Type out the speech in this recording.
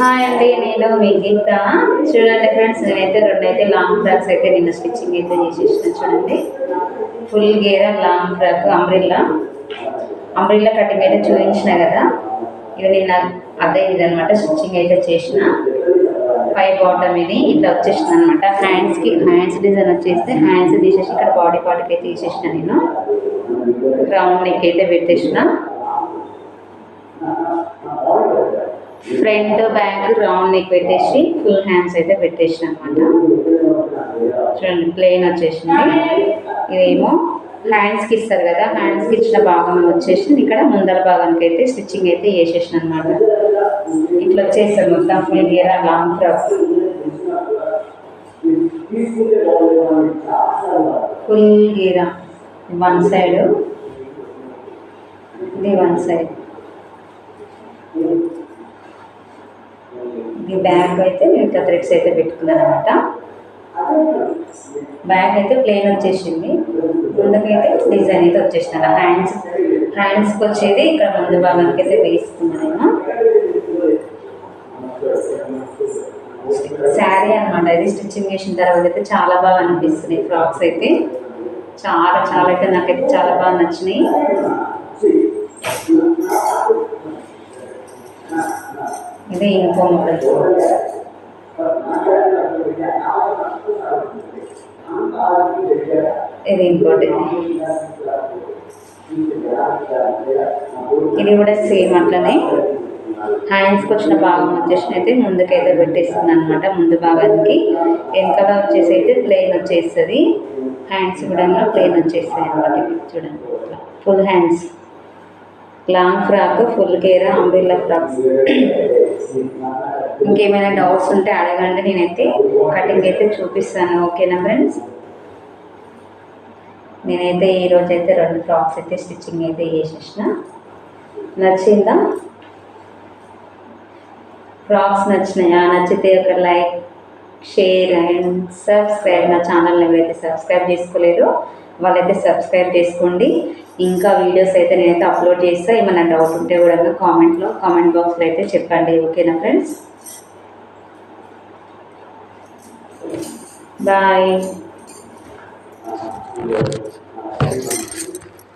Hi అండి నేను మీ గీత. చూడండి ఫ్రెండ్స్ నేనైతే రెండైతే లాంగ్ ఫ్రాక్స్ అయితే నిన్న స్టిచ్చింగ్ అయితే చేసేసిన చూడండి. Full గేర long frock umbrella umbrella cutting అయితే చూపించిన కదా. ఇవి నిన్న అదే ఇదనమాట స్టిచ్చింగ్ అయితే చేసిన. పై బాటమ్ ఇది ఇట్లా వచ్చేసింది అనమాట హ్యాండ్స్కి హ్యాండ్స్ డిజైన్ వచ్చేస్తే హ్యాండ్స్ తీసేసి ఇక్కడ బాడీ పార్ట్కి అయితే తీసేసిన నేను. రౌండ్ నెక్ అయితే పెట్టేసిన. ఫ్రంట్ బ్యాక్ రౌండ్ నెక్ పెట్టేసి ఫుల్ హ్యాండ్స్ అయితే పెట్టేసిన అనమాట చూడండి ప్లెయిన్ వచ్చేసింది. ఇదేమో హ్యాండ్స్కి ఇస్తారు కదా హ్యాండ్స్కి ఇచ్చిన భాగం వచ్చేసి ఇక్కడ ముందర భాగానికి అయితే స్టిచ్చింగ్ అయితే వేసేసిన అనమాట ఇట్లా వచ్చేసారు మొత్తం ఫుల్ గేరా లాంగ్ ఫ్రాక్. ఫుల్ గీరా. వన్ సైడ్ ఇది వన్ సైడ్ ఈ బ్యాగ్ అయితే నేను ఇంకా థ్రెడ్స్ అయితే పెట్టుకున్నాను అనమాట బ్యాగ్ అయితే ప్లెయిన్ వచ్చేసింది. ముందుకైతే డిజైన్ అయితే వచ్చేసిన హ్యాండ్స్ హ్యాండ్స్కి వచ్చేది ఇక్కడ ముందు భాగానికి అయితే వేసుకున్నాను శారీ అనమాట ఇది స్టిచ్చింగ్ చేసిన తర్వాత అయితే చాలా బాగా అనిపిస్తున్నాయి ఫ్రాక్స్ అయితే చాలా చాలా అయితే నాకైతే చాలా బాగా నచ్చినాయి. ఇది ఇంకో ఇది ఇంకోటి. ఇది కూడా సేమ్ అట్లనే. హ్యాండ్స్కి వచ్చిన భాగం వచ్చేసి అయితే ముందుకైతే పెట్టేస్తుంది అనమాట ముందు భాగానికి వెనకాల వచ్చేసి అయితే ప్లెయిన్ వచ్చేస్తుంది. హ్యాండ్స్ కూడా ప్లెయిన్ వచ్చేస్తాయి అనమాట ఇది చూడండి full hands long frock full care umbrella frocks. ఇంకేమైనా డౌట్స్ ఉంటే అడగండి నేనైతే. కటింగ్ అయితే చూపిస్తాను. ఓకేనా ఫ్రెండ్స్? నేనైతే ఈరోజు అయితే రెండు ఫ్రాక్స్ అయితే స్టిచ్చింగ్ అయితే చేసేసిన. నచ్చిందా? ఫ్రాక్స్ నచ్చినాయా? నచ్చితే ఒక లైక్ షేర్ అండ్ సబ్స్క్రైబ్. నా ఛానల్ని ఎవరైతే సబ్స్క్రైబ్ చేసుకోలేదో వాళ్ళైతే సబ్స్క్రైబ్ చేసుకోండి. ఇంకా వీడియోస్ అయితే నేనైతే అప్లోడ్ చేస్తా. ఏమైనా డౌట్ ఉంటే కూడా కామెంట్లో కామెంట్ బాక్స్లో అయితే చెప్పండి. ఓకేనా ఫ్రెండ్స్? బాయ్